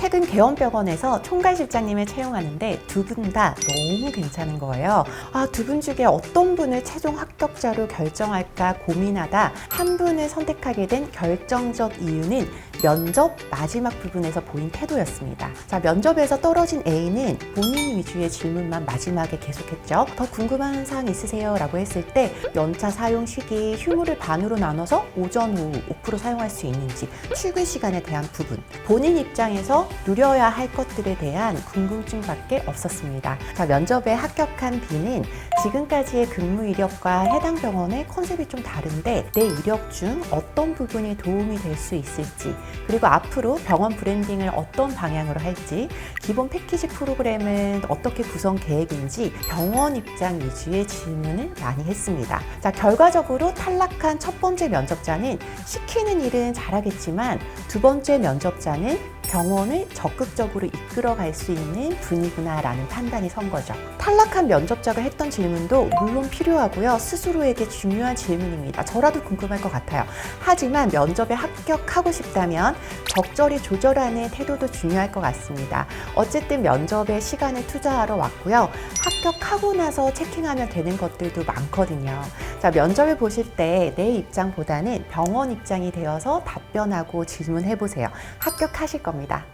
최근 개원병원에서 총괄실장님을 채용하는데 두 분 다 너무 괜찮은 거예요. 아, 두 분 중에 어떤 분을 최종 합격자로 결정할까 고민하다 한 분을 선택하게 된 결정적 이유는 면접 마지막 부분에서 보인 태도였습니다. 자, 면접에서 떨어진 A는 본인 위주의 질문만 마지막에 계속했죠. 더 궁금한 사항 있으세요? 라고 했을 때 연차 사용 시기, 휴무를 반으로 나눠서 오전, 오후 5% 사용할 수 있는지, 출근 시간에 대한 부분, 본인 입장에서 누려야 할 것들에 대한 궁금증밖에 없었습니다. 자, 면접에 합격한 B는 지금까지의 근무 이력과 해당 병원의 컨셉이 좀 다른데 내 이력 중 어떤 부분이 도움이 될 수 있을지 그리고 앞으로 병원 브랜딩을 어떤 방향으로 할지 기본 패키지 프로그램은 어떻게 구성 계획인지 병원 입장 위주의 질문을 많이 했습니다. 자, 결과적으로 탈락한 첫 번째 면접자는 시키는 일은 잘하겠지만 두 번째 면접자는 병원을 적극적으로 이끌어 갈 수 있는 분이구나라는 판단이 선 거죠. 탈락한 면접자가 했던 질문도 물론 필요하고요. 스스로에게 중요한 질문입니다. 저라도 궁금할 것 같아요. 하지만 면접에 합격하고 싶다면 적절히 조절하는 태도도 중요할 것 같습니다. 어쨌든 면접에 시간을 투자하러 왔고요. 합격하고 나서 체킹하면 되는 것들도 많거든요. 자, 면접을 보실 때 내 입장보다는 병원 입장이 되어서 답변하고 질문해 보세요. 합격하실 겁니다.